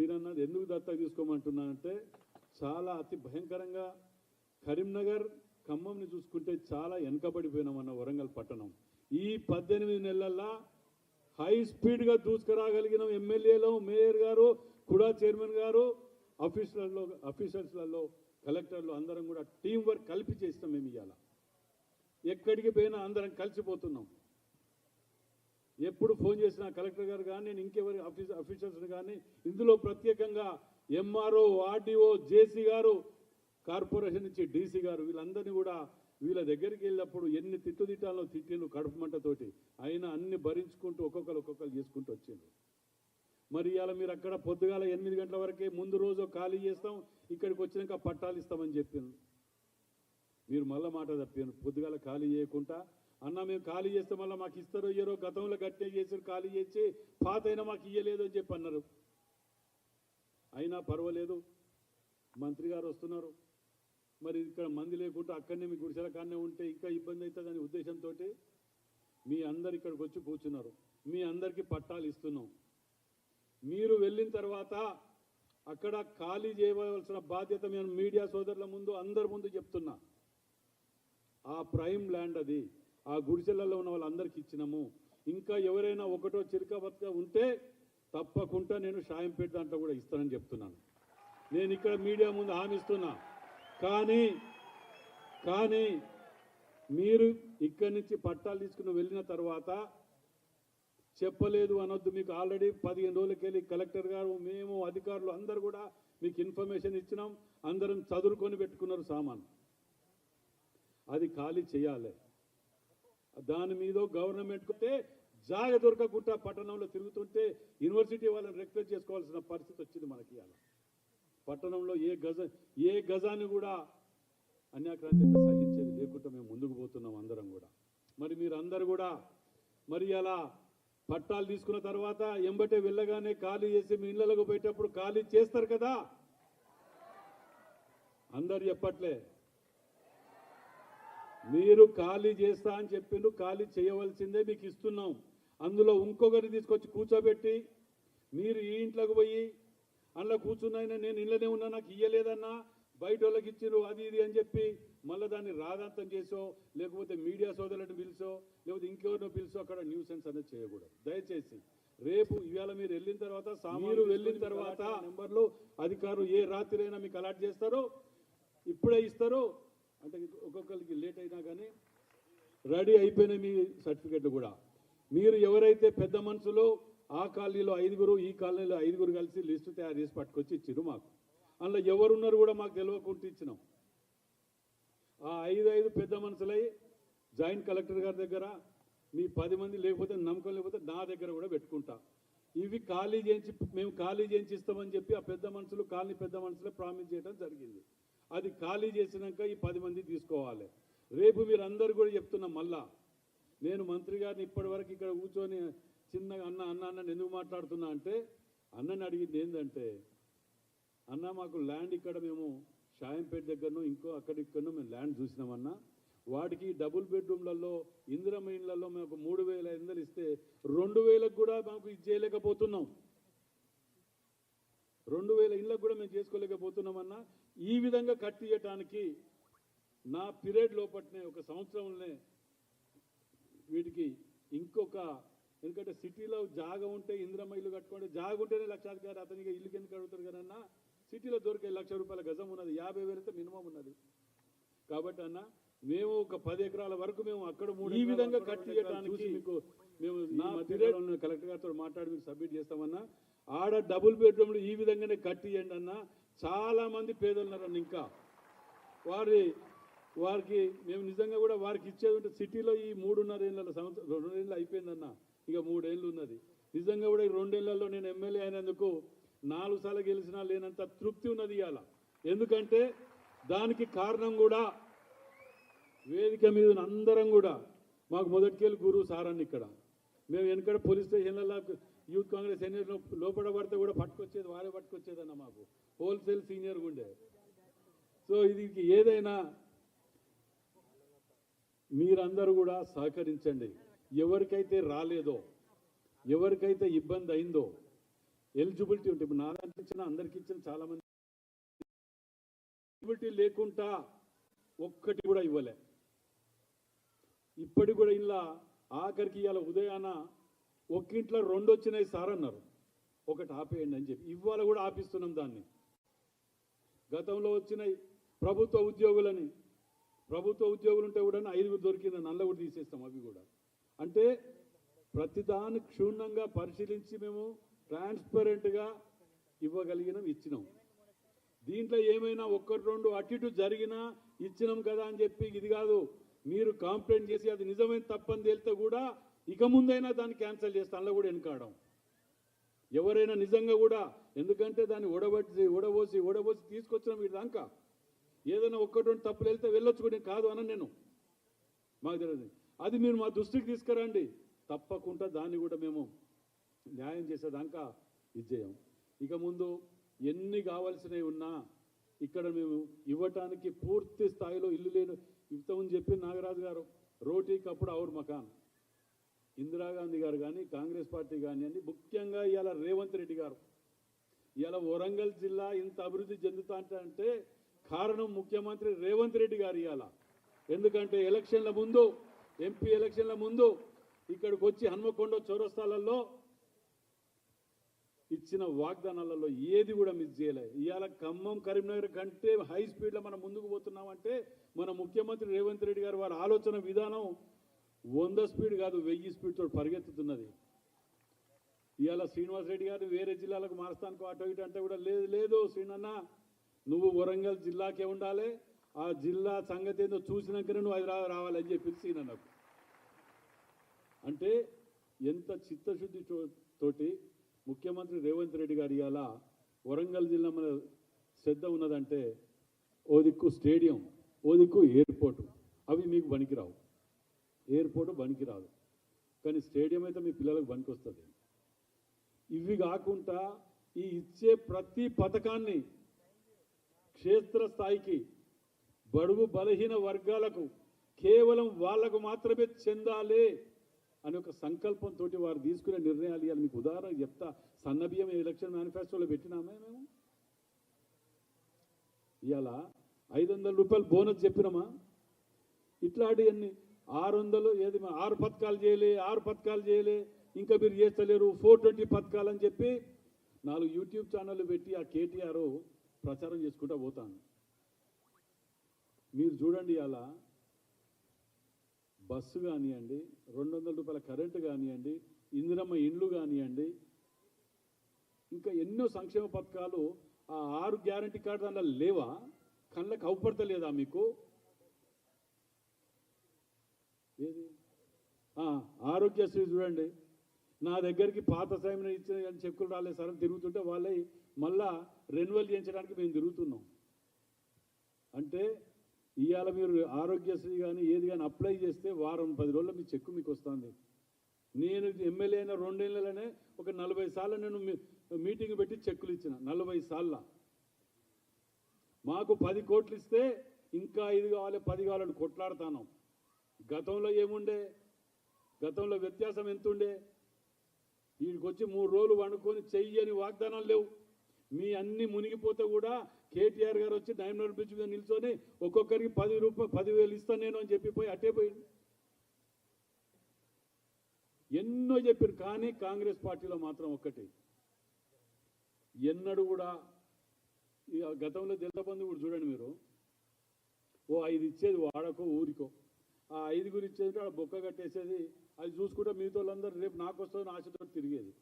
సీనన్నది ఎందుకు దత్తత తీసుకోమంటున్నా అంటే చాలా అతి భయంకరంగా కరీంనగర్ ఖమ్మంని చూసుకుంటే చాలా వెనకబడిపోయినామన్న వరంగల్ పట్టణం. ఈ పద్దెనిమిది నెలల్లో హై స్పీడ్గా దూసుకురాగలిగిన ఎమ్మెల్యేలు మేయర్ గారు కుడా చైర్మన్ గారు ఆఫీసర్లలో ఆఫీసర్స్లలో కలెక్టర్లు అందరం కూడా టీం వర్క్ కలిపి చేస్తాం మేము ఇవాళ ఎక్కడికి పోయినా అందరం కలిసిపోతున్నాం. ఎప్పుడు ఫోన్ చేసినా కలెక్టర్ గారు కానీ నేను ఇంకెవరి ఆఫీస్ ఆఫీసర్స్ కానీ ఇందులో ప్రత్యేకంగా ఎంఆర్ఓ ఆర్డీఓ జేసీ గారు కార్పొరేషన్ నుంచి డీసీ గారు వీళ్ళందరినీ కూడా వీళ్ళ దగ్గరికి వెళ్ళినప్పుడు ఎన్ని తిట్టు తిట్టాలో తిట్టిండు కడుపు మంటతోటి. అయినా అన్ని భరించుకుంటూ ఒక్కొక్కరు ఒక్కొక్కరు చేసుకుంటూ వచ్చిండ్రు. మరి ఇవాళ మీరు అక్కడ పొద్దుగాల ఎనిమిది గంటల వరకే ముందు రోజు ఖాళీ చేస్తాం ఇక్కడికి వచ్చినాక పట్టాలు ఇస్తామని చెప్పింది మీరు మళ్ళీ మాట తప్పాను పొద్దుగాల ఖాళీ చేయకుండా అన్న మేము ఖాళీ చేస్తే మళ్ళీ మాకు ఇస్తారో ఇయ్యరో గతంలో గట్టే చేసి ఖాళీ చేసి పాత అయినా మాకు ఇయ్యలేదు అని చెప్పి అన్నారు. అయినా పర్వాలేదు మంత్రి గారు వస్తున్నారు. మరి ఇక్కడ మంది లేకుండా అక్కడనే మీ గుడిసెల కాడనే ఉంటే ఇంకా ఇబ్బంది అవుతుందనే ఉద్దేశంతో మీ అందరు ఇక్కడికి వచ్చి కూర్చున్నారు. మీ అందరికీ పట్టాలు ఇస్తున్నాం. మీరు వెళ్ళిన తర్వాత అక్కడ ఖాళీ చేయవలసిన బాధ్యత నేను మీడియా సోదరుల ముందు అందరి ముందు చెప్తున్నా. ఆ ప్రైమ్ ల్యాండ్ అది. ఆ గుడిసెలలో ఉన్న వాళ్ళందరికీ ఇచ్చినాము. ఇంకా ఎవరైనా ఒకటో చిరకబత్గా ఉంటే తప్పకుండా నేను షాయంపేట దాంట్లో కూడా ఇస్తానని చెప్తున్నాను. నేను ఇక్కడ మీడియా ముందు హామీస్తున్నా కానీ కానీ మీరు ఇక్కడి నుంచి పట్టాలు తీసుకుని వెళ్ళిన తర్వాత చెప్పలేదు అనొద్దు. మీకు ఆల్రెడీ పదిహేను రోజులకెళ్ళి కలెక్టర్ గారు మేము అధికారులు అందరు కూడా మీకు ఇన్ఫర్మేషన్ ఇచ్చినాం. అందరం చదువుకొని పెట్టుకున్నారు సామాన్. అది ఖాళీ చేయాలి. దాని మీద గవర్నమెంట్ కొట్టే జాగ దొరకకుండా పట్టణంలో తిరుగుతుంటే యూనివర్సిటీ వాళ్ళని రిక్వెస్ట్ చేసుకోవాల్సిన పరిస్థితి వచ్చింది మనకి అలా పట్టణంలో ఏ గజ ఏ గజాన్ని కూడా అన్యాక్రాంతి సహించేది లేకుండా మేము ముందుకు పోతున్నాం అందరం కూడా. మరి మీరు అందరు కూడా మరి అలా పట్టాలు తీసుకున్న తర్వాత ఎంబటే వెళ్ళగానే ఖాళీ చేసి మీ ఇళ్ళలోకి పోయేటప్పుడు ఖాళీ చేస్తారు కదా? అందరు చెప్పట్లే. మీరు ఖాళీ చేస్తా అని చెప్పిండ్రు ఖాళీ చేయవలసిందే మీకు ఇస్తున్నాం. అందులో ఇంకొకరిని తీసుకొచ్చి కూర్చోబెట్టి మీరు ఈ ఇంట్లోకి పోయి అందులో కూర్చున్నాయినా నేను ఇళ్ళనే ఉన్నా నాకు ఇయ్యలేదన్నా బయట వాళ్ళకి ఇచ్చిర్రు అది ఇది అని చెప్పి మళ్ళీ దాన్ని రాదాంతం చేసో లేకపోతే మీడియా సోదరులను పిలిచో లేకపోతే ఇంకెవరినో పిలిచో అక్కడ న్యూసెన్స్ అనేది చేయకూడదు. దయచేసి రేపు ఇవాళ మీరు వెళ్ళిన తర్వాత మీరు వెళ్ళిన తర్వాత నెంబర్లు అధికారులు ఏ రాత్రి అయినా మీకు అలాట్ చేస్తారో ఇప్పుడే ఇస్తారు అంటే ఒక్కొక్కరికి లేట్ అయినా కానీ రెడీ అయిపోయిన మీ సర్టిఫికెట్లు కూడా. మీరు ఎవరైతే పెద్ద మనుషులు ఆ కాలనీలో ఐదుగురు ఈ కాలనీలో ఐదుగురు కలిసి లిస్టు తయారు చేసి పట్టుకొచ్చి ఇచ్చారు మాకు. అందులో ఎవరున్నారు కూడా మాకు తెలియకుండా ఇచ్చినాం. ఆ ఐదు ఐదు పెద్ద మనుషులై జాయింట్ కలెక్టర్ గారి దగ్గర మీ పది మంది లేకపోతే నమ్మకం లేకపోతే నా దగ్గర కూడా పెట్టుకుంటా. ఇవి ఖాళీ చేయించి మేము ఖాళీ చేయించి ఇస్తామని చెప్పి ఆ పెద్ద మనుషులు కాలనీ పెద్ద మనుషులు ప్రామిస్ చేయడం జరిగింది. అది ఖాళీ చేసినాక ఈ పది మంది తీసుకోవాలి. రేపు మీరు అందరు కూడా చెప్తున్నాం మళ్ళా నేను మంత్రి గారిని ఇప్పటివరకు ఇక్కడ కూర్చొని చిన్నగా అన్న అన్న అన్న ఎందుకు మాట్లాడుతున్నా అంటే అన్నని అడిగింది ఏంటంటే అన్న మాకు ల్యాండ్ ఇక్కడ మేము షాయంపేట దగ్గరనో ఇంకో అక్కడిక్కడనో మేము ల్యాండ్ చూసినామన్నా. వాటికి డబుల్ బెడ్రూమ్లలో ఇందిరమ్మ ఇళ్ళలో మేము మూడు వేల ఐదు ఇస్తే రెండు వేలకు కూడా మాకు ఇది చేయలేకపోతున్నాం. రెండు వేల ఇళ్ళకు కూడా మేము చేసుకోలేకపోతున్నామన్నా. ఈ విధంగా కట్టియటానికి నా పీరియడ్ లోపట్నే ఒక సంవత్సరంలోనే వీటికి ఇంకొక ఎందుకంటే సిటీలో జాగ ఉంటే ఇంద్రమ్మ ఇల్లు కట్టుకుంటే జాగ ఉంటేనే లక్షాధికారి అతనికి ఇల్లు ఎందుకు అడుగుతారు కదన్నా సిటీలో దొరికే లక్ష రూపాయల గజం ఉన్నది యాభై వేలు అయితే మినిమం ఉన్నది. కాబట్టి అన్న మేము ఒక పది ఎకరాల వరకు మేము అక్కడ మూడు ఈ విధంగా కట్టియటానికి మీకు మేము నా పీరియడ్ కలెక్టర్ గారితో మాట్లాడి మీకు సబ్మిట్ చేస్తామన్నా ఆడ డబుల్ బెడ్రూమ్లు ఈ విధంగానే కట్టియండి అన్న చాలామంది పేదలు ఉన్నారండి ఇంకా. వారి వారికి మేము నిజంగా కూడా వారికి ఇచ్చేది ఉంటే సిటీలో ఈ మూడున్నర ఏళ్ళ సంవత్సరం రెండేళ్ళు అయిపోయిందన్న. ఇక మూడేళ్ళు ఉన్నది. నిజంగా కూడా ఈ రెండేళ్ళలో నేను ఎమ్మెల్యే అయినందుకు నాలుగు సార్లు గెలిచినా లేనంత తృప్తి ఉన్నది ఇవాళ. ఎందుకంటే దానికి కారణం కూడా వేదిక మీద అందరం కూడా మాకు మొదటికెళ్ళి గురువు సారని ఇక్కడ. మేము వెనకడ పోలీస్ స్టేషన్లలో యూత్ కాంగ్రెస్ సీనియర్ లోపల పడితే కూడా పట్టుకొచ్చేది వారే పట్టుకొచ్చేదన్న మాకు. హోల్సేల్ సీనియర్ ఉండే సో ఇది ఏదైనా మీరందరూ కూడా సహకరించండి. ఎవరికైతే రాలేదో ఎవరికైతే ఇబ్బంది అయిందో ఎలిజిబిలిటీ ఉంటుంది ఇప్పుడు నా ఇచ్చిన అందరికి ఇచ్చిన చాలామంది ఎలిజిబిలిటీ లేకుండా ఒక్కటి కూడా ఇవ్వలే. ఇప్పటికి కూడా ఇలా ఆఖరికి ఇవాళ ఉదయాన ఒక్కింట్లో రెండు వచ్చినాయి సార్ అన్నారు. ఒకటి ఆపేయండి అని చెప్పి. ఇవాళ కూడా ఆపిస్తున్నాం దాన్ని. గతంలో వచ్చినాయి ప్రభుత్వ ఉద్యోగులని ప్రభుత్వ ఉద్యోగులు ఉంటే కూడా ఐదుగురు దొరికిందని నల్ల కూడా తీసేస్తాం అవి కూడా. అంటే ప్రతిదాన్ని క్షుణ్ణంగా పరిశీలించి మేము ట్రాన్స్పరెంట్గా ఇవ్వగలిగినాం ఇచ్చినాం. దీంట్లో ఏమైనా ఒక్కటి రెండు అటు ఇటు జరిగినా ఇచ్చినాం కదా అని చెప్పి ఇది కాదు. మీరు కాంప్లైంట్ చేసి అది నిజమైన తప్పని తేలితే కూడా ఇక ముందైనా దాన్ని క్యాన్సిల్ చేస్తే అందులో కూడా వెనకాడం. ఎవరైనా నిజంగా కూడా ఎందుకంటే దాన్ని ఉడబట్టి ఉడబోసి ఉడబోసి తీసుకొచ్చిన వీడి దాకా ఏదైనా ఒక్కటి రెండు తప్పులు వెళ్తే వెళ్ళొచ్చు కూడా కాదు అన్న నేను. మాకు తెలియదు. అది మీరు మా దృష్టికి తీసుకురండి. తప్పకుండా దాన్ని కూడా మేము న్యాయం చేసేదాకా ఇచ్చేయం. ఇక ముందు ఎన్ని కావాల్సినవి ఉన్నా ఇక్కడ మేము ఇవ్వటానికి పూర్తి స్థాయిలో ఇల్లు లేను ఇంతకుముందు చెప్పి నాగరాజు గారు రోటీ కప్పుడు ఔర్ మకాన్. ఇందిరాగాంధీ గారు కానీ కాంగ్రెస్ పార్టీ కానీ అని ముఖ్యంగా ఇవాళ రేవంత్ రెడ్డి గారు. ఇలా వరంగల్ జిల్లా ఇంత అభివృద్ధి చెందుతా అంటే కారణం ముఖ్యమంత్రి రేవంత్ రెడ్డి గారు ఇవాళ ఎందుకంటే ఎలక్షన్ల ముందు ఎంపీ ఎలక్షన్ల ముందు ఇక్కడికి వచ్చి హన్మకొండ చౌరస్తాలలో ఇచ్చిన వాగ్దానాలలో ఏది కూడా మిస్ చేయలే. ఇవాళ ఖమ్మం కరీంనగర్ కంటే హై స్పీడ్లో మనం ముందుకు పోతున్నామంటే మన ముఖ్యమంత్రి రేవంత్ రెడ్డి గారు వారి ఆలోచన విధానం వంద స్పీడ్ కాదు వెయ్యి స్పీడ్తో పరిగెత్తుతున్నది. ఇవాళ శ్రీనివాస్ రెడ్డి గారు వేరే జిల్లాలకు మారుస్తానికి అటు ఇటు అంటే కూడా లేదు లేదు శ్రీనన్న. నువ్వు వరంగల్ జిల్లాకే ఉండాలి. ఆ జిల్లా సంగతి ఏందో చూసినాకనే నువ్వు హైదరాబాద్ రావాలని చెప్పి శ్రీనన్నకు. అంటే ఎంత చిత్తశుద్ధి తోటి ముఖ్యమంత్రి రేవంత్ రెడ్డి గారు ఇవాళ వరంగల్ జిల్లా మన శ్రద్ధ ఉన్నదంటే ఓ దిక్కు స్టేడియం ఓ దిక్కు ఎయిర్పోర్టు. అవి మీకు పనికిరావు. ఎయిర్పోర్ట్ పనికిరాదు. కానీ స్టేడియం అయితే మీ పిల్లలకు పనికొస్తుంది. ఇవి కాకుండా ఈ ఇచ్చే ప్రతి పథకాన్ని క్షేత్రస్థాయికి బడుగు బలహీన వర్గాలకు కేవలం వాళ్ళకు మాత్రమే చెందాలి అనే ఒక సంకల్పంతో వారు తీసుకునే నిర్ణయాలు ఇవ్వాలి. మీకు ఉదాహరణ చెప్తా. సన్నబియ్యం ఎలక్షన్ మేనిఫెస్టోలో పెట్టినామే మేము? ఇవాళ ఐదు వందల రూపాయలు బోనస్ చెప్పినామా? ఇట్లాంటివన్నీ ఆరు వందలు ఏది ఆరు పథకాలు చేయలే ఆరు పథకాలు చేయలే ఇంకా మీరు చేస్తలేరు. ఫోర్ ట్వంటీ పథకాలు అని చెప్పి నాలుగు యూట్యూబ్ ఛానళ్ళు పెట్టి ఆ కేటీఆర్ ప్రచారం చేసుకుంటా పోతాను. మీరు చూడండి అలా. బస్సు కానివ్వండి రెండు వందల రూపాయల కరెంటు కానివ్వండి ఇందిరమ్మ ఇండ్లు కానివ్వండి ఇంకా ఎన్నో సంక్షేమ పథకాలు ఆ ఆరు గ్యారంటీ కార్డు దాంట్లో లేవా? కళ్ళకు అవపడతలేదా మీకు? ఏది? ఆరోగ్యశ్రీ చూడండి. నా దగ్గరికి పాత సమయం ఇచ్చిన చెక్కులు రాలేదు సార్ అని తిరుగుతుంటే వాళ్ళే మళ్ళా రెన్యువల్ చేయించడానికి మేము తిరుగుతున్నాం. అంటే ఇవాళ మీరు ఆరోగ్యశ్రీ కానీ ఏది కానీ అప్లై చేస్తే వారం పది రోజుల్లో మీ చెక్కు మీకు వస్తుంది. నేను ఎమ్మెల్యే అయిన రెండేళ్ళలోనే ఒక నలభై సార్లు నేను మీ- మీటింగ్ పెట్టి చెక్కులు ఇచ్చిన నలభై సార్ల. మాకు పది కోట్లు ఇస్తే ఇంకా ఐదు కావాలి పది కావాలని కొట్లాడుతాను గతంలో ఏముండే? గతంలో వ్యత్యాసం ఎంతుండే? వీడికి వచ్చి మూడు రోజులు వండుకొని చెయ్యని వాగ్దానాలు లేవు. మీ అన్ని మునిగిపోతే కూడా కేటీఆర్ గారు వచ్చి డైమండ్ బ్రిడ్జ్ మీద నిల్చొని ఒక్కొక్కరికి పది రూపాయలు పదివేలు ఇస్తాను నేను అని చెప్పి పోయి అట్టే పోయింది ఎన్నో చెప్పారు కానీ కాంగ్రెస్ పార్టీలో మాత్రం ఒక్కటే. ఎన్నడూ కూడా ఇక గతంలో దళితబంధు కూడా చూడండి మీరు. ఓ ఐదు ఇచ్చేది వాడకో ఊరికో. ఆ ఐదుగురు ఇచ్చేది ఆడ బొక్క కట్టేసేది అది చూసుకుంటే మిగతా వాళ్ళందరూ రేపు నాకు వస్తుందని ఆశతో తిరిగేది.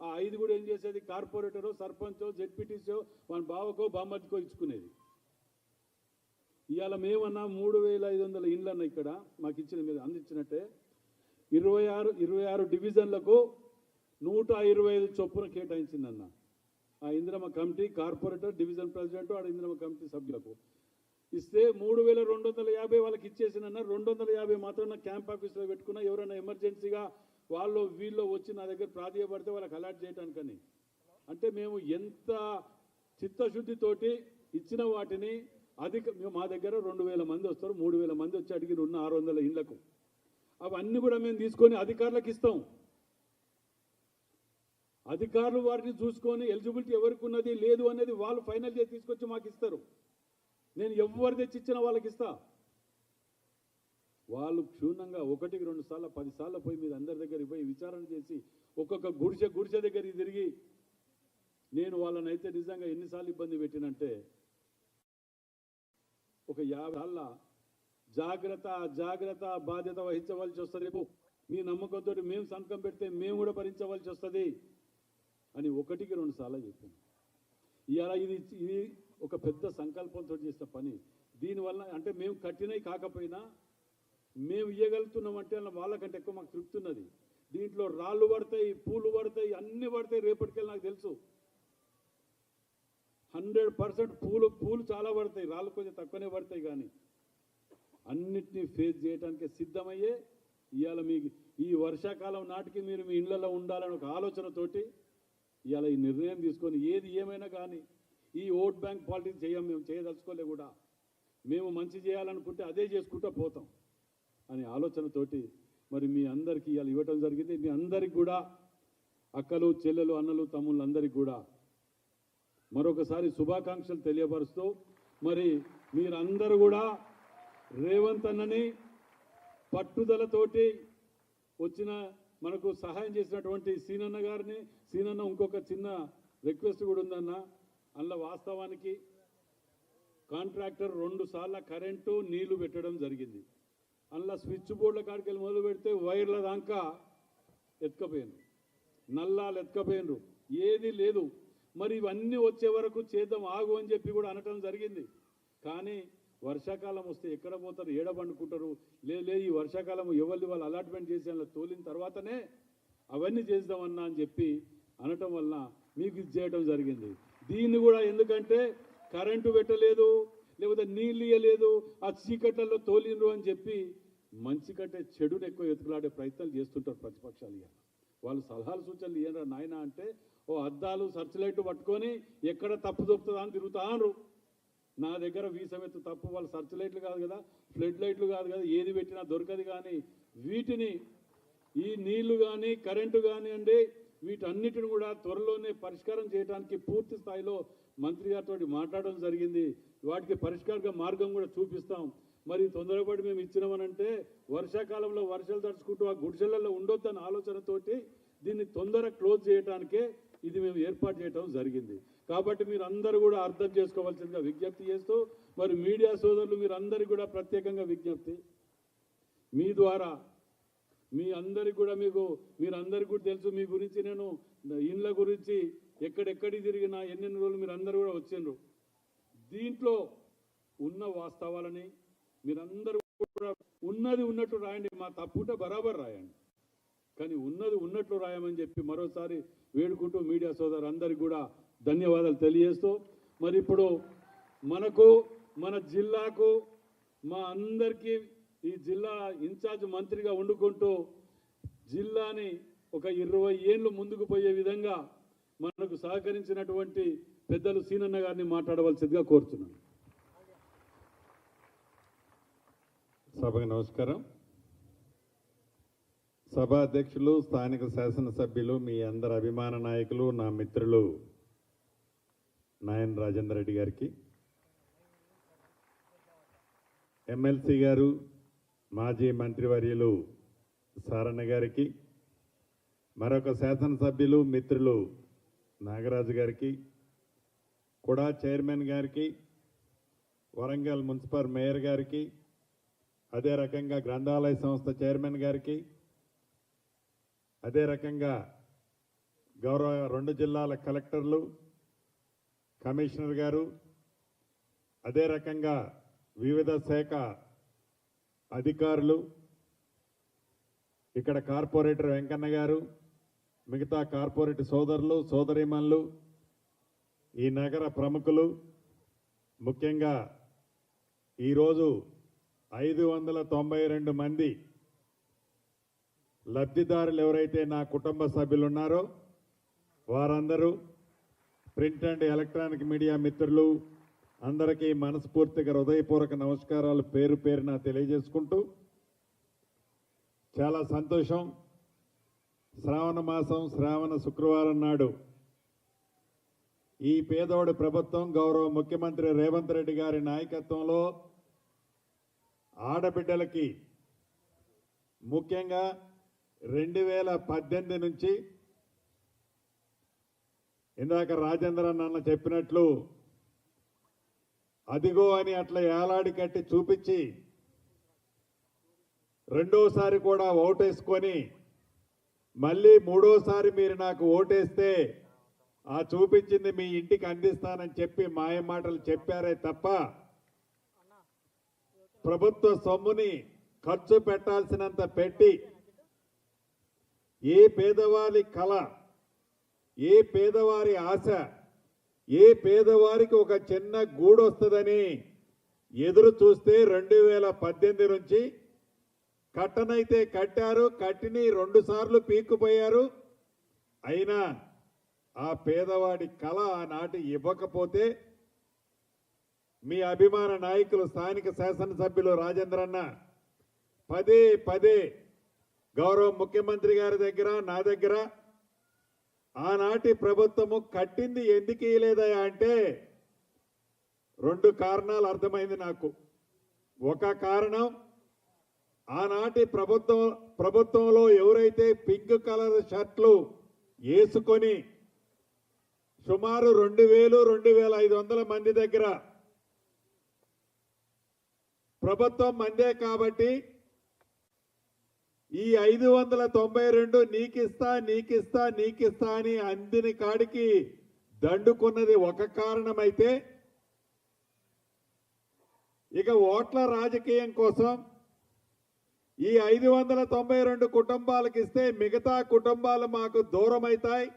ఆ ఐదు కూడా ఏం చేసేది కార్పొరేటరో సర్పంచో జెడ్పీటీసో మన బావకో బామ్మర్దికో ఇచ్చుకునేది. ఇవాళ మేమన్నా మూడు వేల ఐదు వందల ఇండ్లు అన్న ఇక్కడ మాకు ఇచ్చిన మీద అందించినట్టే ఇరవై ఆరు ఇరవై ఆరు డివిజన్లకు నూట ఇరవై ఐదు చొప్పున కేటాయించిందన్న. ఆ ఇంద్రమ కమిటీ కార్పొరేటర్ డివిజన్ ప్రెసిడెంట్ ఆడ ఇంద్రమ కమిటీ సభ్యులకు. ఇస్తే మూడు వేల రెండు వందల యాభై వాళ్ళకి ఇచ్చేసినన్న రెండు వందల యాభై మాత్రం నా క్యాంప్ ఆఫీస్లో పెట్టుకున్నా ఎవరైనా ఎమర్జెన్సీగా వాళ్ళు వీళ్ళు వచ్చి నా దగ్గర ప్రాధాయపడితే వాళ్ళకి అలాట్ చేయడానికని అంటే మేము ఎంత చిత్తశుద్ధితోటి ఇచ్చిన వాటిని అధిక మేము మా దగ్గర రెండు వేల మంది వస్తారు మూడు వేల మంది వచ్చి అడిగి ఉన్న ఆరు వందల ఇళ్ళకు అవన్నీ కూడా మేము తీసుకొని అధికారులకు ఇస్తాం. అధికారులు వారిని చూసుకొని ఎలిజిబిలిటీ ఎవరికి ఉన్నది లేదు అనేది వాళ్ళు ఫైనల్ చేసి తీసుకొచ్చి మాకు ఇస్తారు. నేను ఎవరు తెచ్చిచ్చిన వాళ్ళకి ఇస్తా వాళ్ళు క్షుణ్ణంగా ఒకటికి రెండు సార్లు పదిసార్లు పోయి మీరు అందరి దగ్గరికి పోయి విచారణ చేసి ఒక్కొక్క గుడిసె గుడిసె దగ్గరికి తిరిగి నేను వాళ్ళని అయితే నిజంగా ఎన్నిసార్లు ఇబ్బంది పెట్టినంటే ఒక యాభై సార్ల జాగ్రత్త జాగ్రత్త బాధ్యత వహించవలసి వస్తుంది. రేపు మీ నమ్మకంతో మేము సంతకం పెడితే మేము కూడా భరించవలసి వస్తుంది అని ఒకటికి రెండు సార్లు చెప్పాను. ఇలా ఇది ఇది ఒక పెద్ద సంకల్పంతో చేసిన పని. దీనివల్ల అంటే మేము కట్టినవి కాకపోయినా మేము ఇవ్వగలుగుతున్నామంటే అలా వాళ్ళకంటే ఎక్కువ మాకు తృప్తి ఉన్నది. దీంట్లో రాళ్ళు పడతాయి పూలు పడతాయి అన్ని పడతాయి రేపటికెళ్ళి నాకు తెలుసు. హండ్రెడ్ పర్సెంట్ పూలు పూలు చాలా పడతాయి రాళ్ళు కొంచెం తక్కువనే పడతాయి కానీ. అన్నిటినీ ఫేస్ చేయడానికి సిద్ధమయ్యే ఇవాళ మీకు ఈ వర్షాకాలం నాటికి మీరు మీ ఇళ్ళలో ఉండాలని ఒక ఆలోచనతోటి ఇవాళ ఈ నిర్ణయం తీసుకొని ఏది ఏమైనా కానీ ఈ ఓట్ బ్యాంక్ పాలిటిక్స్ చేయం మేము చేయదలుచుకోలే కూడా. మేము మంచి చేయాలనుకుంటే అదే చేసుకుంటూ పోతాం అనే ఆలోచనతోటి మరి మీ అందరికీ ఇవాళ ఇవ్వటం జరిగింది. మీ అందరికి కూడా అక్కలు చెల్లెలు అన్నలు తమ్ముళ్ళందరికీ కూడా మరొకసారి శుభాకాంక్షలు తెలియపరుస్తూ మరి మీరందరూ కూడా రేవంత్ అన్నని పట్టుదలతోటి వచ్చిన మనకు సహాయం చేసినటువంటి సీనన్న గారిని సీనన్న ఇంకొక చిన్న రిక్వెస్ట్ కూడా ఉందన్న. అందులో వాస్తవానికి కాంట్రాక్టర్ రెండు సార్ల కరెంటు నీళ్ళు పెట్టడం జరిగింది. అందులో స్విచ్ బోర్డుల కాడికి వెళ్ళి మొదలు పెడితే వైర్ల దాకా ఎత్తుకపోయాను నల్లాలు ఎత్తుకపోయినరు ఏది లేదు. మరి ఇవన్నీ వచ్చే వరకు చేద్దాం ఆగు అని చెప్పి కూడా అనటం జరిగింది. కానీ వర్షాకాలం వస్తే ఎక్కడ పోతారు? ఏడ పండుకుంటారు? లే ఈ వర్షాకాలం ఎవరిది? వాళ్ళు అలాట్మెంట్ చేసి తోలిన తర్వాతనే అవన్నీ చేద్దామన్నా అని చెప్పి అనటం వలన మీకు ఇది చేయడం జరిగింది. దీన్ని కూడా ఎందుకంటే కరెంటు పెట్టలేదు లేకపోతే నీళ్ళు ఇవ్వలేదు ఆ చీకట్లలో తోలిండ్రు అని చెప్పి మంచి కంటే చెడును ఎక్కువ ఎత్తుకులాడే ప్రయత్నాలు చేస్తుంటారు ప్రతిపక్షాలు ఇవ్వాలి వాళ్ళు సలహాలు సూచనలు ఇవ్వరా నాయన అంటే ఓ అద్దాలు సర్చ్ లైట్ పట్టుకొని ఎక్కడ తప్పు దొరుకుతుందా అని తిరుగుతాను నా దగ్గర వీసమెత్తు తప్పు వాళ్ళు సర్చ్ లైట్లు కాదు కదా ఫ్లడ్ లైట్లు కాదు కదా ఏది పెట్టినా దొరకదు కానీ వీటిని ఈ నీళ్ళు కానీ కరెంటు కానివ్వండి వీటన్నిటిని కూడా త్వరలోనే పరిష్కారం చేయడానికి పూర్తి స్థాయిలో మంత్రి గారితో మాట్లాడడం జరిగింది. వాటికి పరిష్కార మార్గం కూడా చూపిస్తాం. మరి తొందరపాటు మేము ఇచ్చినామనంటే వర్షాకాలంలో వర్షాలు తడుచుకుంటూ ఆ గుడిసెలలో ఉండొద్దన్న ఆలోచనతోటి దీన్ని తొందర క్లోజ్ చేయడానికే ఇది మేము ఏర్పాటు చేయడం జరిగింది. కాబట్టి మీరు అందరూ కూడా అర్థం చేసుకోవాల్సిందిగా విజ్ఞప్తి చేస్తూ మరి మీడియా సోదరులు మీరు అందరికీ కూడా ప్రత్యేకంగా విజ్ఞప్తి. మీ ద్వారా మీ అందరికి కూడా మీకు మీరు అందరికి కూడా తెలుసు మీ గురించి నేను ఇండ్ల గురించి ఎక్కడెక్కడికి తిరిగినా ఎన్నెన్ని రోజులు మీరు అందరు కూడా వచ్చిండ్రు. దీంట్లో ఉన్న వాస్తవాలని మీరందరూ కూడా ఉన్నది ఉన్నట్టు రాయండి మా తప్పుంటే బరాబర్ రాయండి. కానీ ఉన్నది ఉన్నట్లు రాయమని చెప్పి మరోసారి వేడుకుంటూ మీడియా సోదరు అందరికి కూడా ధన్యవాదాలు తెలియజేస్తూ మరి ఇప్పుడు మనకు మన జిల్లాకు మా అందరికీ ఈ జిల్లా ఇన్ఛార్జ్ మంత్రిగా వండుకుంటూ జిల్లాని ఒక ఇరవై ఏళ్ళు ముందుకు పోయే విధంగా మనకు సహకరించినటువంటి పెద్దలు సీనన్న గారిని మాట్లాడవలసిందిగా కోరుతున్నాను. సభకు నమస్కారం. సభా అధ్యక్షులు స్థానిక శాసనసభ్యులు మీ అందరి అభిమాన నాయకులు నా మిత్రులు నాయన్ రాజేందర్ రెడ్డి గారికి. ఎమ్మెల్సీ గారు మాజీ మంత్రివర్యులు సారన్న గారికి మరొక శాసనసభ్యులు మిత్రులు నాగరాజు గారికి కూడా చైర్మన్ గారికి వరంగల్ మున్సిపల్ మేయర్ గారికి అదే రకంగా గ్రంథాలయ సంస్థ చైర్మన్ గారికి అదే రకంగా గౌరవ రెండు జిల్లాల కలెక్టర్లు కమిషనర్ గారు అదే రకంగా వివిధ శాఖ అధికారులు ఇక్కడ కార్పొరేటర్ వెంకన్న గారు మిగతా కార్పొరేట్ సోదరులు సోదరిమన్లు ఈ నగర ప్రముఖులు ముఖ్యంగా ఈరోజు ఐదు వందల తొంభై రెండు మంది లబ్ధిదారులు ఎవరైతే నా కుటుంబ సభ్యులు ఉన్నారో వారందరూ ప్రింట్ అండ్ ఎలక్ట్రానిక్ మీడియా మిత్రులు అందరికీ మనస్ఫూర్తిగా హృదయపూర్వక నమస్కారాలు పేరు పేరున తెలియజేసుకుంటూ చాలా సంతోషం. శ్రావణ మాసం శ్రావణ శుక్రవారం నాడు ఈ పేదోడి ప్రభుత్వం గౌరవ ముఖ్యమంత్రి రేవంత్ రెడ్డి గారి నాయకత్వంలో ఆడబిడ్డలకి ముఖ్యంగా రెండు వేల పద్దెనిమిది నుంచి ఇందాక రాజేంద్ర అన్న చెప్పినట్లు అదిగో అని అట్లా ఏలాడి కట్టి చూపించి రెండోసారి కూడా ఓటేసుకొని మళ్ళీ మూడోసారి మీరు నాకు ఓటేస్తే ఆ చూపించింది మీ ఇంటికి అందిస్తానని చెప్పి మాయ మాటలు చెప్పారే తప్ప ప్రభుత్వ సొమ్ముని ఖర్చు పెట్టాల్సినంత పెట్టి ఏ పేదవారి కళ ఏ పేదవారి ఆశ ఏ పేదవారికి ఒక చిన్న గూడు వస్తుందని ఎదురు చూస్తే రెండు వేల పద్దెనిమిది నుంచి కట్టనైతే కట్టారు కట్టిని రెండుసార్లు పీక్కుపోయారు. అయినా ఆ పేదవాడి కళ ఆనాటి ఇవ్వకపోతే మీ అభిమాన నాయకులు స్థానిక శాసనసభ్యులు రాజేంద్రన్న పదే పదే గౌరవ ముఖ్యమంత్రి గారి దగ్గర నా దగ్గర ఆనాటి ప్రభుత్వము కట్టింది ఎందుకు ఇయ్యలేదయా అంటే రెండు కారణాలు అర్థమైంది నాకు. ఒక కారణం ఆనాటి ప్రభుత్వం ప్రభుత్వంలో ఎవరైతే పింక్ కలర్ షర్ట్లు వేసుకొని సుమారు రెండు వేలు రెండు వేల ఐదు వందల మంది దగ్గర ప్రభుత్వం మందే కాబట్టి ఈ ఐదు వందల తొంభై రెండు నీకిస్తా నీకిస్తా నీకిస్తా అని అందిని కాడికి దండుకున్నది ఒక కారణమైతే ఇక ఓట్ల రాజకీయం కోసం ఈ ఐదు వందల తొంభై రెండు కుటుంబాలకు ఇస్తే మిగతా కుటుంబాలు మాకు దూరం అవుతాయి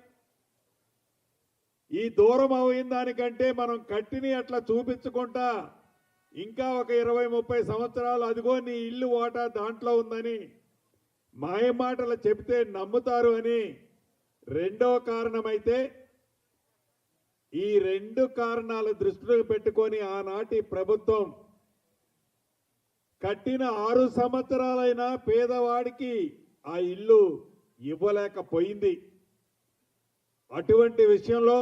ఈ దూరం అయిన దానికంటే మనం కట్టిని అట్లా చూపించుకుంటా ఇంకా ఒక ఇరవై ముప్పై సంవత్సరాలు అదిగో నీ ఇల్లు ఓటా దాంట్లో ఉందని మాయమాటలు చెబితే నమ్ముతారు అని రెండవ కారణమైతే ఈ రెండు కారణాలు దృష్టిలో పెట్టుకొని ఆనాటి ప్రభుత్వం కట్టిన ఆరు సంవత్సరాలైనా పేదవాడికి ఆ ఇల్లు ఇవ్వలేకపోయింది. అటువంటి విషయంలో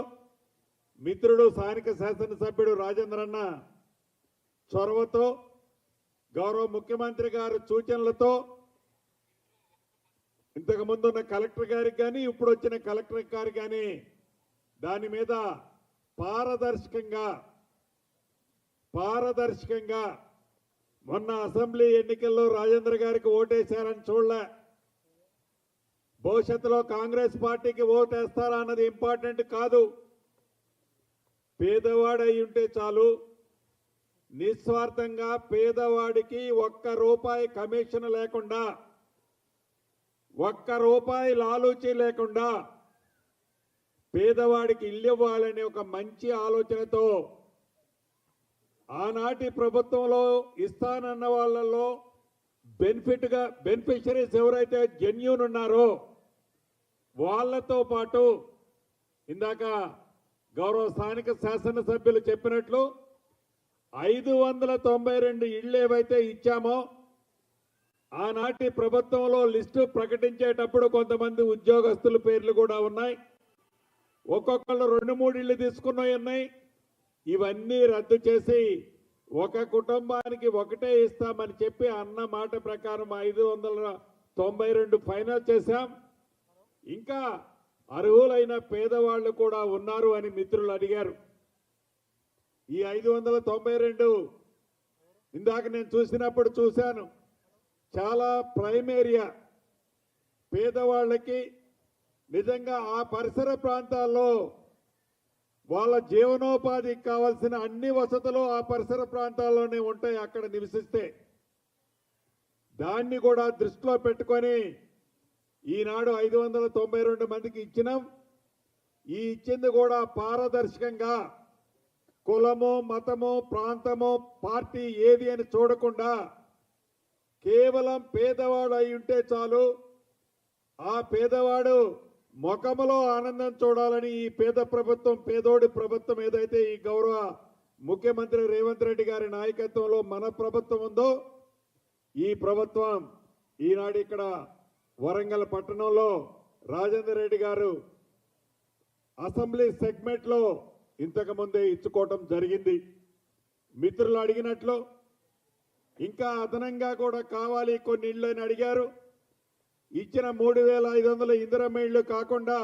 మిత్రుడు స్థానిక శాసనసభ్యుడు రాజేంద్రన్న చొరవతో గౌరవ ముఖ్యమంత్రి గారి సూచనలతో ఇంతకు ముందు ఉన్న కలెక్టర్ గారికి కానీ ఇప్పుడు వచ్చిన కలెక్టర్ గారికి కానీ దాని మీద పారదర్శకంగా పారదర్శకంగా మొన్న అసెంబ్లీ ఎన్నికల్లో రాజేంద్ర గారికి ఓటేశారని చూడలే. భవిష్యత్తులో కాంగ్రెస్ పార్టీకి ఓటేస్తారా అన్నది ఇంపార్టెంట్ కాదు. పేదవాడై ఉంటే చాలు. నిస్వార్థంగా పేదవాడికి ఒక్క రూపాయి కమిషన్ లేకుండా ఒక్క రూపాయి లాలూచి లేకుండా పేదవాడికి ఇల్లు ఇవ్వాలనే ఒక మంచి ఆలోచనతో ఆనాటి ప్రభుత్వంలో ఇస్తానన్న వాళ్ళలో బెనిఫిట్గా బెనిఫిషరీస్ ఎవరైతే జెన్యూన్ ఉన్నారో వాళ్ళతో పాటు ఇందాక గౌరవ స్థానిక శాసనసభ్యులు చెప్పినట్లు ఐదు వందల తొంభై రెండు ఇళ్ళు ఏవైతే ఇచ్చామో ఆనాటి ప్రభుత్వంలో లిస్టు ప్రకటించేటప్పుడు కొంతమంది ఉద్యోగస్తుల పేర్లు కూడా ఉన్నాయి. ఒక్కొక్కళ్ళు రెండు మూడు ఇళ్ళు తీసుకున్నవి ఉన్నాయి. ఇవన్నీ రద్దు చేసి ఒక కుటుంబానికి ఒకటే ఇస్తామని చెప్పి అన్న మాట ప్రకారం ఐదు వందల తొంభై రెండు ఫైనల్ చేశాం. ఇంకా అర్హులైన పేదవాళ్ళు కూడా ఉన్నారు అని మిత్రులు అడిగారు. ఈ ఐదు వందల తొంభై రెండు ఇందాక నేను చూసినప్పుడు చూశాను. చాలా ప్రైమ్ ఏరియా పేదవాళ్ళకి నిజంగా ఆ పరిసర ప్రాంతాల్లో వాళ్ళ జీవనోపాధికి కావాల్సిన అన్ని వసతులు ఆ పరిసర ప్రాంతాల్లోనే ఉంటాయి అక్కడ నివసిస్తే. దాన్ని కూడా దృష్టిలో పెట్టుకొని ఈనాడు ఐదు వందల తొంభై రెండు మందికి ఇచ్చినాం. ఈ ఇచ్చింది కూడా పారదర్శకంగా కులము మతము ప్రాంతము పార్టీ ఏది అని చూడకుండా కేవలం పేదవాడు అయి ఉంటే చాలు. ఆ పేదవాడు ముఖములో ఆనందం చూడాలని ఈ పేద ప్రభుత్వం పేదోడి ప్రభుత్వం ఏదైతే ఈ గౌరవ ముఖ్యమంత్రి రేవంత్ రెడ్డి గారి నాయకత్వంలో మన ప్రభుత్వం ఉందో ఈ ప్రభుత్వం ఈనాడు ఇక్కడ వరంగల్ పట్టణంలో రాజేందర్ రెడ్డి గారు అసెంబ్లీ సెగ్మెంట్లో ఇంతకుముందే ఇంతకు ముందే ఇచ్చుకోవటం జరిగింది. మిత్రులు అడిగినట్లు ఇంకా అదనంగా కూడా కావాలి కొన్ని ఇళ్ళు అని అడిగారు. ఇచ్చిన మూడు వేల ఐదు వందల ఇందిరమ్మ ఇళ్ళు కాకుండా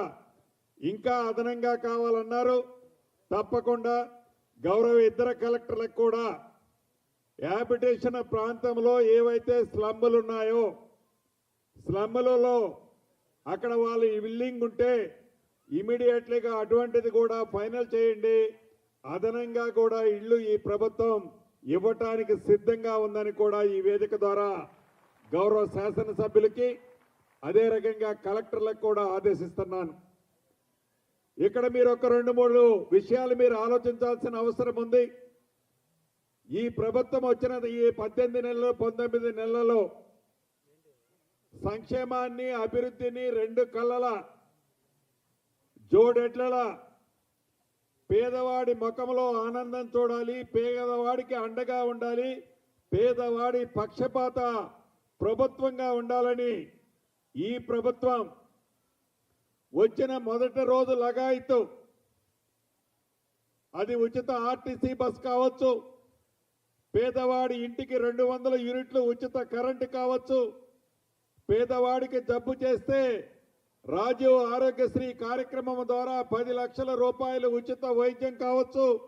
ఇంకా అదనంగా కావాలన్నారు. తప్పకుండా గౌరవ ఇద్దర కలెక్టర్లకు కూడా హ్యాబిటేషన్ ప్రాంతంలో ఏవైతే స్లమ్ములు ఉన్నాయో స్లమ్ములలో అక్కడ వాళ్ళు విల్లింగ్ ఉంటే ఇమీడియట్లీగా అటువంటిది కూడా ఫైనల్ చేయండి. అదనంగా కూడా ఇల్లు ఈ ప్రభుత్వం ఇవ్వటానికి సిద్ధంగా ఉందని కూడా ఈ వేదిక ద్వారా గౌరవ శాసనసభ్యులకి అదే రకంగా కలెక్టర్లకు కూడా ఆదేశిస్తున్నాను. ఇక్కడ మీరు ఒక రెండు మూడు విషయాలు మీరు ఆలోచించాల్సిన అవసరం ఉంది. ఈ ప్రభుత్వం వచ్చిన ఈ పద్దెనిమిది నెలలు పంతొమ్మిది నెలలలో సంక్షేమాన్ని అభివృద్ధిని రెండు కళ్ళల జోడెట్ల పేదవాడి ముఖంలో ఆనందం చూడాలి పేదవాడికి అండగా ఉండాలి పేదవాడి పక్షపాత ప్రభుత్వంగా ఉండాలని ఈ ప్రభుత్వం వచ్చిన మొదటి రోజు లగాయిత్తు అది ఉచిత ఆర్టీసీ బస్ కావచ్చు పేదవాడి ఇంటికి రెండు వందల యూనిట్లు ఉచిత కరెంటు కావచ్చు పేదవాడికి జబ్బు చేస్తే రాజీవ్ ఆరోగ్యశ్రీ కార్యక్రమం ద్వారా పది లక్షల రూపాయలు ఉచిత వైద్యం కావచ్చు.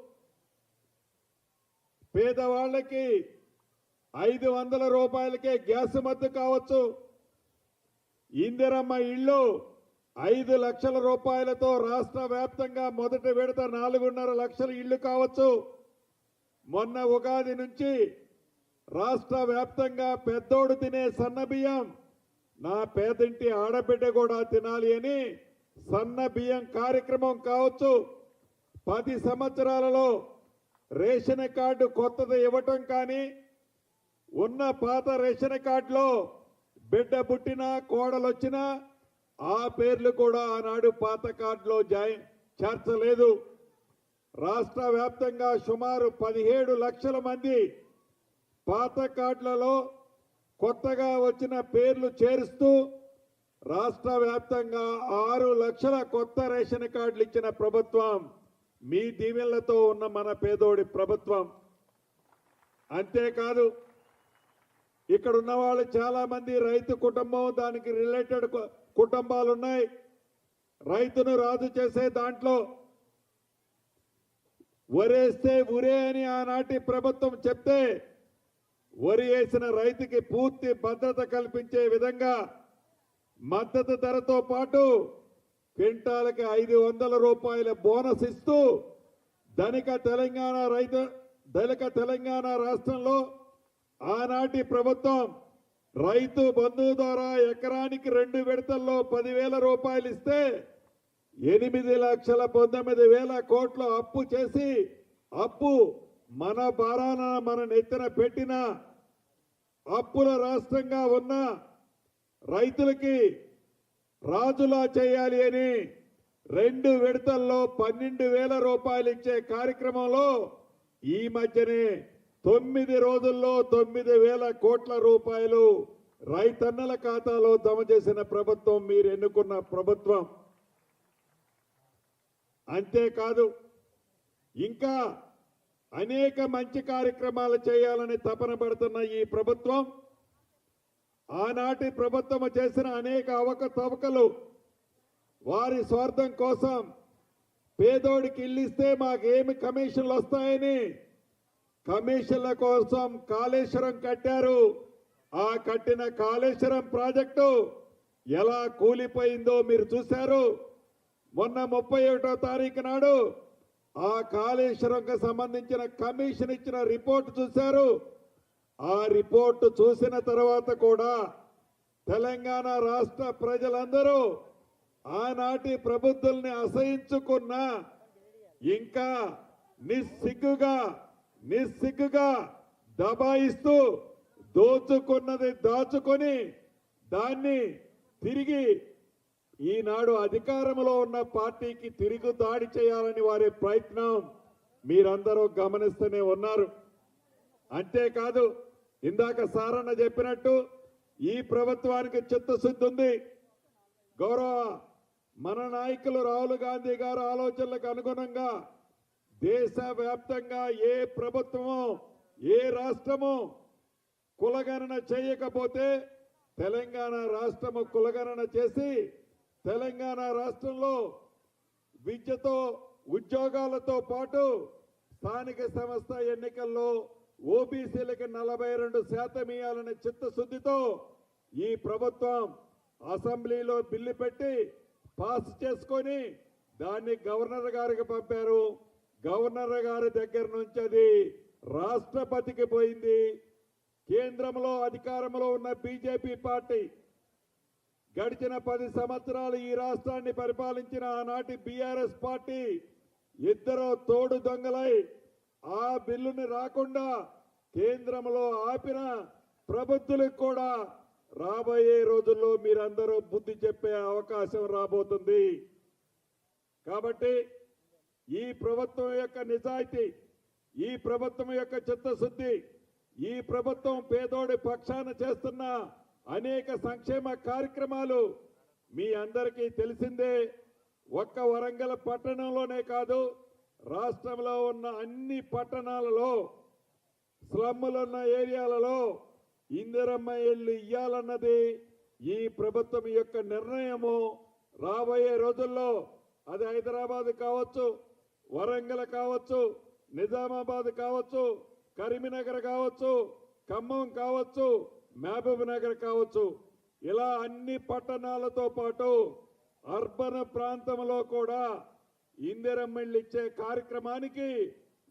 పేదవాళ్ళకి ఐదు వందల రూపాయలకే గ్యాస్ మద్దు కావచ్చు. ఇందిరమ్మ ఇళ్ళు ఐదు లక్షల రూపాయలతో రాష్ట్ర వ్యాప్తంగా మొదటి విడత నాలుగున్నర లక్షల ఇళ్ళు కావచ్చు. మొన్న ఉగాది నుంచి రాష్ట్ర వ్యాప్తంగా పెద్దోడు తినే సన్న బియ్యం నా పేదింటి ఆడబిడ్డ కూడా తినాలి అని సన్న బియ్యం కార్యక్రమం కావచ్చు. పది సంవత్సరాలలో రేషన్ కార్డు కొత్తది ఇవ్వటం కానీ ఉన్న పాత రేషన్ కార్డులో బిడ్డ పుట్టినా కోడలు వచ్చినా ఆ పేర్లు కూడా ఆనాడు పాత కార్డులో జాయిన్ చేర్చలేదు. రాష్ట్ర వ్యాప్తంగా సుమారు పదిహేడు లక్షల మంది పాత కార్డులలో కొత్తగా వచ్చిన పేర్లు చేరుస్తూ రాష్ట్ర వ్యాప్తంగా ఆరు లక్షల కొత్త రేషన్ కార్డులు ఇచ్చిన ప్రభుత్వం మీ దీవెనలతో ఉన్న మన పేదోడి ప్రభుత్వం. అంతేకాదు ఇక్కడ ఉన్న వాళ్ళు చాలా మంది రైతు కుటుంబం దానికి రిలేటెడ్ కుటుంబాలు ఉన్నాయి రైతును రాజు చేసే దాంట్లో వరేస్తే ఉరే అని ఆనాటి ప్రభుత్వం చెప్తే వరి వేసిన రైతుకి పూర్తి భద్రత కల్పించే విధంగా మద్దతు ధరతో పాటు క్వింటాలకి ఐదు వందల రూపాయల బోనస్ ఇస్తూ ధనిక తెలంగాణ రైతు ధనిక తెలంగాణ రాష్ట్రంలో ఆనాటి ప్రభుత్వం రైతు బంధువు ద్వారా ఎకరానికి రెండు విడతల్లో పదివేల రూపాయలు ఇస్తే ఎనిమిది లక్షల పంతొమ్మిది వేల కోట్ల అప్పు చేసి అప్పు మన భారాన మన నెత్తిన పెట్టిన అప్పుల రాష్ట్రంగా ఉన్న రైతులకి రాజులా చేయాలి అని రెండు విడతల్లో పన్నెండు వేల రూపాయలు ఇచ్చే కార్యక్రమంలో ఈ మధ్యనే తొమ్మిది రోజుల్లో తొమ్మిది వేల కోట్ల రూపాయలు రైతన్నల ఖాతాలో జమ చేసిన ప్రభుత్వం మీరు ఎన్నుకున్న ప్రభుత్వం. అంతేకాదు ఇంకా అనేక మంచి కార్యక్రమాలు చేయాలని తపన పడుతున్న ఈ ప్రభుత్వం ఆనాటి ప్రభుత్వం చేసిన అనేక అవకతవకలు వారి స్వార్థం కోసం పేదోడికి ఇల్లిస్తే మాకేమి కమిషన్లు వస్తాయని కమిషన్ల కోసం కాళేశ్వరం కట్టారు. ఆ కట్టిన కాళేశ్వరం ప్రాజెక్టు ఎలా కూలిపోయిందో మీరు చూశారు. మొన్న ముప్పై ఒకటో తారీఖు నాడు ఆ కాళేశ్వరంకి సంబంధించిన కమిషన్ ఇచ్చిన రిపోర్ట్ చూశారు. ఆ రిపోర్టు చూసిన తర్వాత కూడా తెలంగాణ రాష్ట్ర ప్రజలందరూ ఆనాటి ప్రబుద్ధుల్ని అసహించుకున్న ఇంకా నిస్సిగ్గుగా నిస్సిగ్గుగా దబాయిస్తూ దోచుకున్నది దాచుకొని దాన్ని తిరిగి ఈనాడు అధికారంలో ఉన్న పార్టీకి తిరిగి దాడి చేయాలని వారి ప్రయత్నం. మీరందరూ గమనిస్తూనే ఉన్నారు. అంతేకాదు ఇందాక సారన్న చెప్పినట్టు ఈ ప్రభుత్వానికి చిత్తశుద్ధి ఉంది. గౌరవ మన నాయకులు రాహుల్ గాంధీ గారు ఆలోచనలకు అనుగుణంగా దేశవ్యాప్తంగా ఏ ప్రభుత్వమో ఏ రాష్ట్రమో కులగణన చేయకపోతే తెలంగాణ రాష్ట్రము కులగణన చేసి తెలంగాణ రాష్ట్రంలో విద్యతో ఉద్యోగాలతో పాటు స్థానిక సంస్థ ఎన్నికల్లో ఓబీసీలకు నలభై రెండు శాతం ఇవ్వాలనే చిత్తశుద్ధితో ఈ ప్రభుత్వం అసెంబ్లీలో బిల్లు పెట్టి పాస్ చేసుకొని దాన్ని గవర్నర్ గారికి పంపారు. గవర్నర్ గారి దగ్గర నుంచి అది రాష్ట్రపతికి పోయింది. కేంద్రంలో అధికారంలో ఉన్న బీజేపీ పార్టీ గడిచిన పది సంవత్సరాలు ఈ రాష్ట్రాన్ని పరిపాలించిన ఆనాటి బీఆర్ఎస్ పార్టీ ఇద్దరు తోడు దొంగలై ఆ బిల్లుని రాకుండా కేంద్రంలో ఆపిన ప్రబుద్ధులకు కూడా రాబోయే రోజుల్లో మీరందరూ బుద్ధి చెప్పే అవకాశం రాబోతుంది. కాబట్టి ఈ ప్రభుత్వం యొక్క నిజాయితీ ఈ ప్రభుత్వం యొక్క చిత్తశుద్ధి ఈ ప్రభుత్వం పేదోడి పక్షాన చేస్తున్న అనేక సంక్షేమ కార్యక్రమాలు మీ అందరికీ తెలిసిందే. ఒక్క వరంగల్ పట్టణంలోనే కాదు రాష్ట్రంలో ఉన్న అన్ని పట్టణాలలో స్లమ్ములున్న ఏరియాలలో ఇందిరమ్మ ఇల్లు ఇయ్యాలన్నది ఈ ప్రభుత్వం యొక్క నిర్ణయము. రాబోయే రోజుల్లో అది హైదరాబాద్ కావచ్చు వరంగల్ కావచ్చు నిజామాబాద్ కావచ్చు కరీంనగర్ కావచ్చు ఖమ్మం కావచ్చు మహబూబ్ నగర్ కావచ్చు. ఇలా అన్ని పట్టణాలతో పాటు అర్బన్ ప్రాంతంలో కూడా ఇందిరమ్మళ్ళు ఇచ్చే కార్యక్రమానికి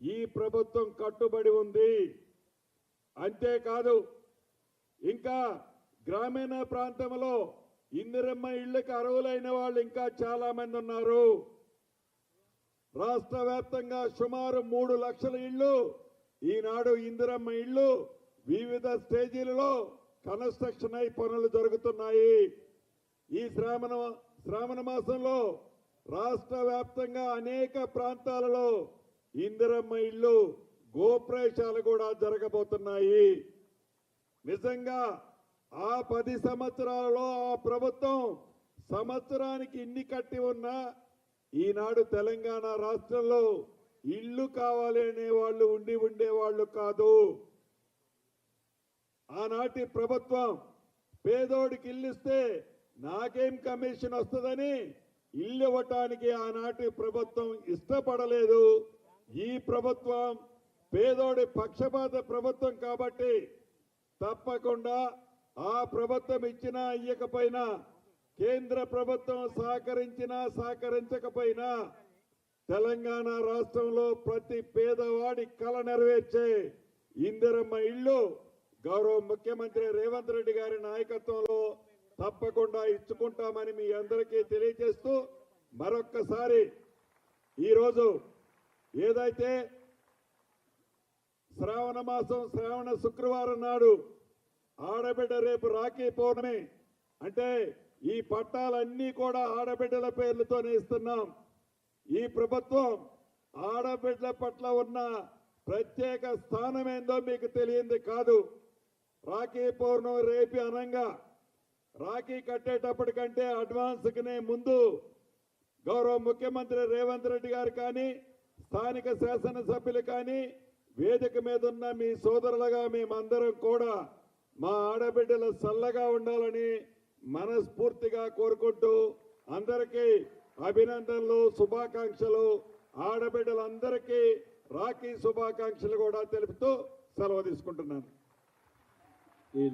ఈ ప్రభుత్వం కట్టుబడి ఉంది. అంతేకాదు ఇంకా గ్రామీణ ప్రాంతంలో ఇందిరమ్మ ఇళ్ళకి అర్హులైన వాళ్ళు ఇంకా చాలా మంది ఉన్నారు. రాష్ట్ర వ్యాప్తంగా సుమారు మూడు లక్షల ఇళ్ళు ఈనాడు ఇందిరమ్మ ఇళ్ళు వివిధ స్టేజీలలో కన్స్ట్రక్షన్ అయి పనులు జరుగుతున్నాయి. ఈ శ్రావణ శ్రావణ మాసంలో రాష్ట్ర వ్యాప్తంగా అనేక ప్రాంతాలలో ఇందిరమ్మ ఇళ్ళు గోప్రవేశాలు కూడా జరగబోతున్నాయి. నిజంగా ఆ పది సంవత్సరాలలో ఆ ప్రభుత్వం సంవత్సరానికి ఇన్ని కట్టి ఉన్నా ఈనాడు తెలంగాణ రాష్ట్రంలో ఇల్లు కావాలి అనేవాళ్ళు ఉండి ఉండేవాళ్ళు కాదు. ఆనాటి ప్రభుత్వం పేదోడికి ఇల్లు ఇస్తే నాకేం కమిషన్ వస్తుందని ఇల్లు ఇవ్వటానికి ఆనాటి ప్రభుత్వం ఇష్టపడలేదు. ఈ ప్రభుత్వం పేదోడి పక్షపాత ప్రభుత్వం కాబట్టి తప్పకుండా ఆ ప్రభుత్వం ఇచ్చినా ఇయ్యకపోయినా కేంద్ర ప్రభుత్వం సహకరించినా సహకరించకపోయినా తెలంగాణ రాష్ట్రంలో ప్రతి పేదవాడి కళ నెరవేర్చే ఇందిరమ్మ ఇల్లు గౌరవ ముఖ్యమంత్రి రేవంత్ రెడ్డి గారి నాయకత్వంలో తప్పకుండా ఇచ్చుకుంటామని మీ అందరికీ తెలియజేస్తూ మరొక్కసారి ఈరోజు ఏదైతే శ్రావణ మాసం శ్రావణ శుక్రవారం నాడు ఆడబిడ్డ రేపు రాఖీ పౌర్ణమి అంటే ఈ పట్టాలన్నీ కూడా ఆడబిడ్డల పేర్లతోనే ఇస్తున్నాం. ఈ ప్రభుత్వం ఆడబిడ్డల పట్ల ఉన్న ప్రత్యేక స్థానం ఏందో మీకు తెలియంది కాదు. రాఖీ పౌర్ణమి రేపి అనంగా. రాఖీ కట్టేటప్పటికంటే అడ్వాన్స్కినే ముందు గౌరవ ముఖ్యమంత్రి రేవంత్ రెడ్డి గారు కానీ స్థానిక శాసనసభ్యులు కానీ వేదిక మీద ఉన్న మీ సోదరులుగా మేమందరం కూడా మా ఆడబిడ్డలు చల్లగా ఉండాలని మనస్ఫూర్తిగా కోరుకుంటూ అందరికీ అభినందనలు శుభాకాంక్షలు ఆడబిడ్డలందరికీ రాఖీ శుభాకాంక్షలు కూడా తెలుపుతూ సెలవు తీసుకుంటున్నాను. ఈ